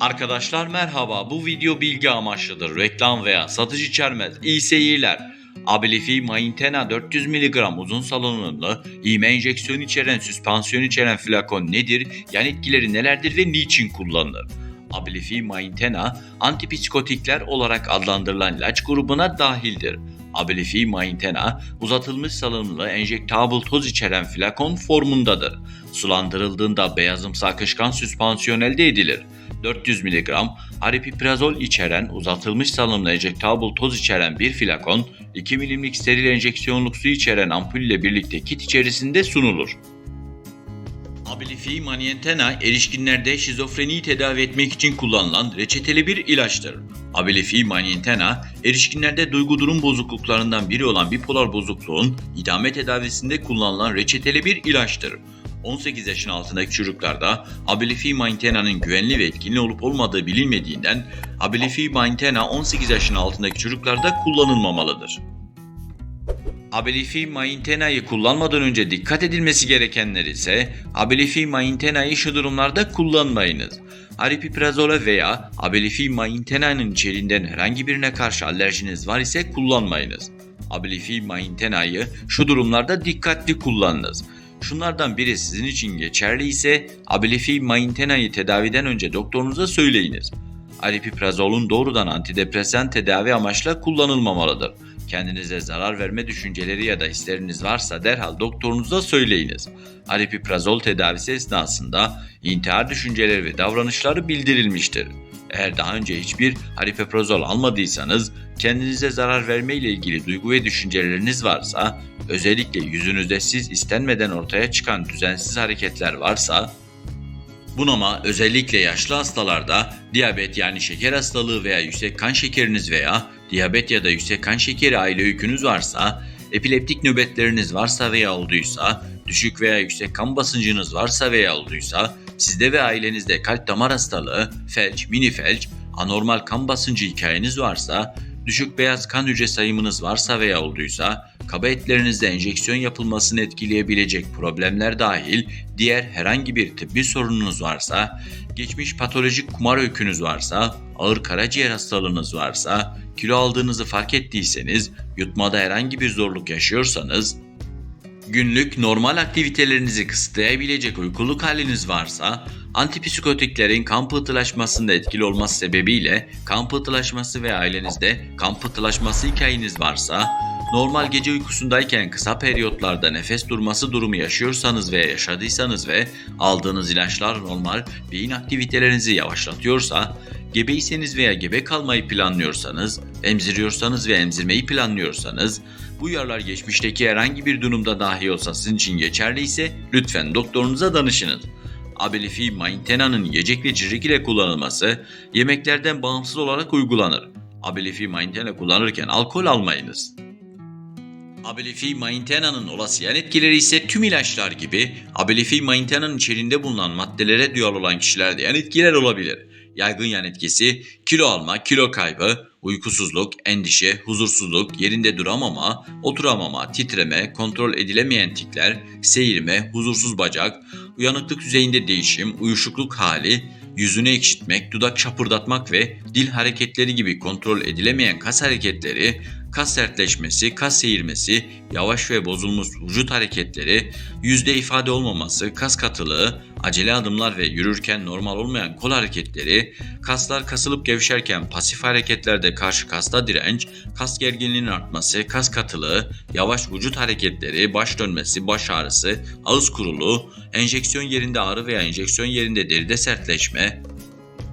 Arkadaşlar merhaba bu video bilgi amaçlıdır. Reklam veya satış içermez. İyi seyirler. Abilify Maintena 400 mg uzun salınımlı iğme enjeksiyon içeren süspansiyon içeren flakon nedir? Yan etkileri nelerdir ve niçin kullanılır? Abilify Maintena antipsikotikler olarak adlandırılan ilaç grubuna dahildir. Abilify Maintena uzatılmış salınımlı enjektable toz içeren flakon formundadır. Sulandırıldığında beyazımsı akışkan süspansiyon elde edilir. 400 mg aripiprazol içeren uzatılmış salınımlı enjektable toz içeren bir flakon, 2 milimlik steril enjeksiyonluk su içeren ampul ile birlikte kit içerisinde sunulur. Abilify Manientena erişkinlerde şizofreniyi tedavi etmek için kullanılan reçeteli bir ilaçtır. Abilify Manientena, erişkinlerde duygu durum bozukluklarından biri olan bipolar bozukluğun idame tedavisinde kullanılan reçeteli bir ilaçtır. 18 yaşın altındaki çocuklarda Abilify Maintena'nın güvenli ve etkili olup olmadığı bilinmediğinden Abilify Maintena 18 yaşın altındaki çocuklarda kullanılmamalıdır. Abilify Maintena'yı kullanmadan önce dikkat edilmesi gerekenler ise Abilify Maintena'yı şu durumlarda kullanmayınız. Aripiprazole veya Abilify Maintena'nın içeriğinden herhangi birine karşı alerjiniz var ise kullanmayınız. Abilify Maintena'yı şu durumlarda dikkatli kullanınız. Şunlardan biri sizin için geçerli ise Abilify Maintena'yı tedaviden önce doktorunuza söyleyiniz. Aripiprazolun doğrudan antidepresan tedavi amaçla kullanılmamalıdır. Kendinize zarar verme düşünceleri ya da hisleriniz varsa derhal doktorunuza söyleyiniz. Aripiprazol tedavisi esnasında intihar düşünceleri ve davranışları bildirilmiştir. Eğer daha önce hiçbir aripiprazol almadıysanız, kendinize zarar verme ile ilgili duygu ve düşünceleriniz varsa, özellikle yüzünüzde siz istenmeden ortaya çıkan düzensiz hareketler varsa, Bunama özellikle yaşlı hastalarda diyabet yani şeker hastalığı veya yüksek kan şekeriniz veya diyabet ya da yüksek kan şekeri aile öykünüz varsa, epileptik nöbetleriniz varsa veya olduysa, düşük veya yüksek kan basıncınız varsa veya olduysa, sizde ve ailenizde kalp damar hastalığı, felç, mini felç, anormal kan basıncı hikayeniz varsa, düşük beyaz kan hücre sayımınız varsa veya olduysa, kaba etlerinizde enjeksiyon yapılmasını etkileyebilecek problemler dahil diğer herhangi bir tıbbi sorununuz varsa, geçmiş patolojik kumar öykünüz varsa, ağır karaciğer hastalığınız varsa, kilo aldığınızı fark ettiyseniz, yutmada herhangi bir zorluk yaşıyorsanız, günlük normal aktivitelerinizi kısıtlayabilecek uykuluk haliniz varsa, antipsikotiklerin kan pıhtılaşmasında etkili olması sebebiyle kan pıhtılaşması ve ailenizde kan pıhtılaşması hikayeniz varsa, normal gece uykusundayken kısa periyotlarda nefes durması durumu yaşıyorsanız veya yaşadıysanız ve aldığınız ilaçlar normal beyin aktivitelerinizi yavaşlatıyorsa, gebeyseniz veya gebe kalmayı planlıyorsanız, emziriyorsanız ve emzirmeyi planlıyorsanız, bu uyarılar geçmişteki herhangi bir durumda dahi olsa sizin için geçerliyse lütfen doktorunuza danışınız. Abilify Maintena'nın yiyecek ve içecek ile kullanılması yemeklerden bağımsız olarak uygulanır. Abilify Maintena kullanırken alkol almayınız. Abilify Maintena'nın olası yan etkileri ise tüm ilaçlar gibi Abilify Maintena'nın içeriğinde bulunan maddelere duyarlı olan kişilerde yan etkiler olabilir. Yaygın yan etkisi kilo alma, kilo kaybı, uykusuzluk, endişe, huzursuzluk, yerinde duramama, oturamama, titreme, kontrol edilemeyen tikler, seyirme, huzursuz bacak, uyanıklık düzeyinde değişim, uyuşukluk hali, yüzünü ekşitmek, dudak şapırdatmak ve dil hareketleri gibi kontrol edilemeyen kas hareketleri, kas sertleşmesi, kas seyirmesi, yavaş ve bozulmuş vücut hareketleri, yüzde ifade olmaması, kas katılığı, acele adımlar ve yürürken normal olmayan kol hareketleri, kaslar kasılıp gevşerken pasif hareketlerde karşı kasta direnç, kas gerginliğinin artması, kas katılığı, yavaş vücut hareketleri, baş dönmesi, baş ağrısı, ağız kuruluğu, enjeksiyon yerinde ağrı veya enjeksiyon yerinde deride sertleşme,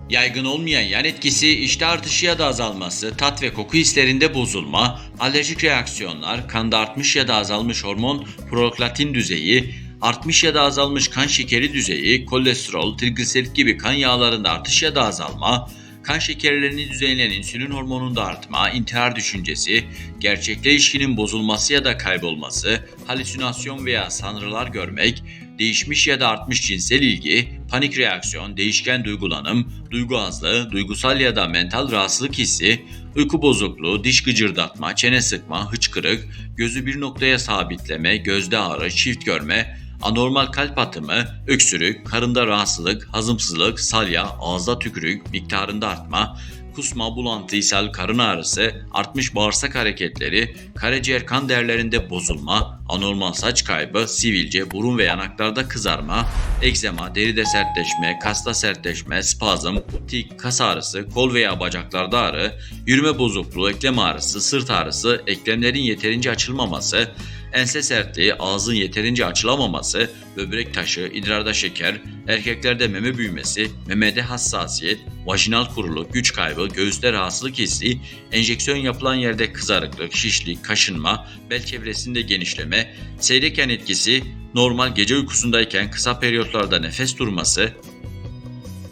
Yaygın olmayan yan etkisi iştah artışı ya da azalması, tat ve koku hislerinde bozulma, alerjik reaksiyonlar, kanda artmış ya da azalmış hormon proklatin düzeyi, artmış ya da azalmış kan şekeri düzeyi, kolesterol, trigliserit gibi kan yağlarında artış ya da azalma, kan şekerlerini düzenleyen insülin hormonunda artma, intihar düşüncesi, gerçekle ilişkinin bozulması ya da kaybolması, halüsinasyon veya sanrılar görmek, değişmiş ya da artmış cinsel ilgi, panik reaksiyon, değişken duygulanım, duygu azlığı, duygusal ya da mental rahatsızlık hissi, uyku bozukluğu, diş gıcırdatma, çene sıkma, hıçkırık, gözü bir noktaya sabitleme, gözde ağrı, çift görme, anormal kalp atımı, öksürük, karında rahatsızlık, hazımsızlık, salya, ağızda tükürük, miktarında artma, kusma, bulantı, ishal, karın ağrısı, artmış bağırsak hareketleri, karaciğer kan değerlerinde bozulma, anormal saç kaybı, sivilce, burun ve yanaklarda kızarma, egzema, deride sertleşme, kasta sertleşme, spazm, tik, kas ağrısı, kol veya bacaklarda ağrı, yürüme bozukluğu, eklem ağrısı, sırt ağrısı, eklemlerin yeterince açılmaması, ense sertliği, ağzın yeterince açılamaması, böbrek taşı, idrarda şeker, erkeklerde meme büyümesi, memede hassasiyet, vajinal kuruluk, güç kaybı, göğüste rahatsızlık hissi, enjeksiyon yapılan yerde kızarıklık, şişlik, kaşınma, bel çevresinde genişleme, seyreken etkisi, normal gece uykusundayken kısa periyotlarda nefes durması,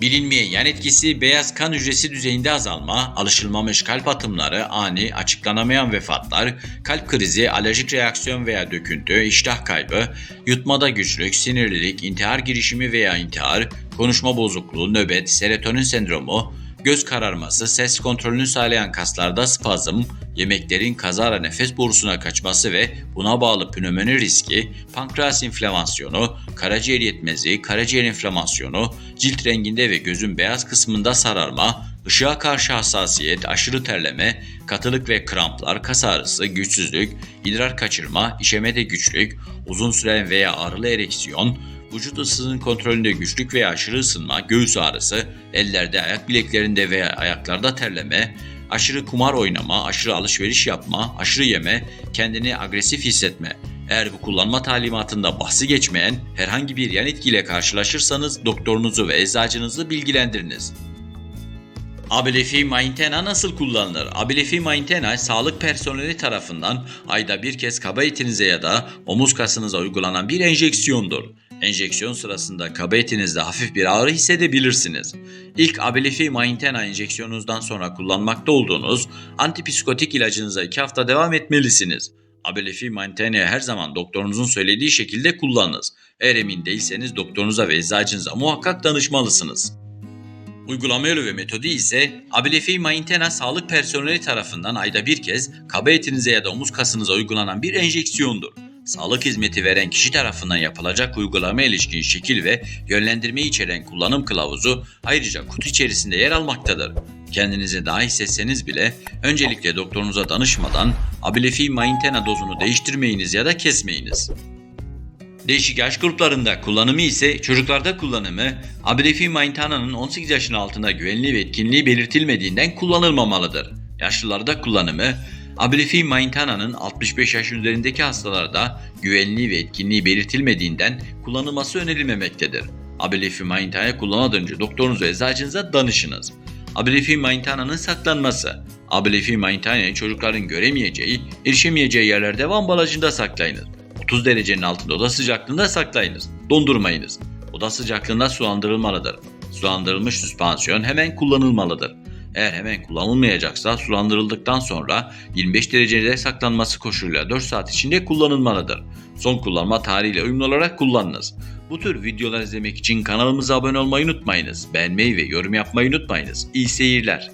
Bilinmeyen yan etkisi beyaz kan hücresi düzeyinde azalma, alışılmamış kalp atımları, ani, açıklanamayan vefatlar, kalp krizi, alerjik reaksiyon veya döküntü, iştah kaybı, yutmada güçlük, sinirlilik, intihar girişimi veya intihar, konuşma bozukluğu, nöbet, serotonin sendromu, göz kararması, ses kontrolünü sağlayan kaslarda spazm, yemeklerin kazara nefes borusuna kaçması ve buna bağlı pnömoni riski, pankreas inflamasyonu, karaciğer yetmezliği, karaciğer inflamasyonu, cilt renginde ve gözün beyaz kısmında sararma, ışığa karşı hassasiyet, aşırı terleme, katılık ve kramplar, kas ağrısı, güçsüzlük, idrar kaçırma, işemede güçlük, uzun süren veya ağrılı ereksiyon, vücut ısısının kontrolünde güçlük veya aşırı ısınma, göğüs ağrısı, ellerde, ayak bileklerinde veya ayaklarda terleme, aşırı kumar oynama, aşırı alışveriş yapma, aşırı yeme, kendini agresif hissetme. Eğer bu kullanma talimatında bahsi geçmeyen herhangi bir yan etkiyle karşılaşırsanız doktorunuzu ve eczacınızı bilgilendiriniz. Abilify Maintena nasıl kullanılır? Abilify Maintena sağlık personeli tarafından ayda bir kez kaba etinize ya da omuz kasınıza uygulanan bir enjeksiyondur. Enjeksiyon sırasında kaba etinizde hafif bir ağrı hissedebilirsiniz. İlk Abilify Maintena enjeksiyonunuzdan sonra kullanmakta olduğunuz antipsikotik ilacınıza 2 hafta devam etmelisiniz. Abilify Maintena'yı her zaman doktorunuzun söylediği şekilde kullanınız. Eğer emin değilseniz doktorunuza ve eczacınıza muhakkak danışmalısınız. Uygulama yolu ve metodu ise Abilify Maintena sağlık personeli tarafından ayda bir kez kaba etinize ya da omuz kasınıza uygulanan bir enjeksiyondur. Sağlık hizmeti veren kişi tarafından yapılacak uygulama ilişkin şekil ve yönlendirme içeren kullanım kılavuzu ayrıca kutu içerisinde yer almaktadır. Kendinizi daha hissetseniz bile öncelikle doktorunuza danışmadan Abilify Maintena dozunu değiştirmeyiniz ya da kesmeyiniz. Değişik yaş gruplarında kullanımı ise çocuklarda kullanımı Abilify Maintena'nın 18 yaşın altında güvenliği ve etkinliği belirtilmediğinden kullanılmamalıdır. Yaşlılarda kullanımı Abilify Maintena'nın 65 yaş üzerindeki hastalarda güvenliği ve etkinliği belirtilmediğinden kullanılması önerilmemektedir. Abilify Maintena'yı kullanmadan önce doktorunuza eczacınıza danışınız. Abilify Maintena'nın saklanması Abilify Maintena'yı çocukların göremeyeceği, erişemeyeceği yerlerde ve ambalajında saklayınız. 30 derecenin altında oda sıcaklığında saklayınız. Dondurmayınız. Oda sıcaklığında sulandırılmalıdır. Sulandırılmış süspansiyon hemen kullanılmalıdır. Eğer hemen kullanılmayacaksa sulandırıldıktan sonra 25 derecede saklanması koşuluyla 4 saat içinde kullanılmalıdır. Son kullanma tarihiyle uyumlu olarak kullanınız. Bu tür videolar izlemek için kanalımıza abone olmayı unutmayınız. Beğenmeyi ve yorum yapmayı unutmayınız. İyi seyirler.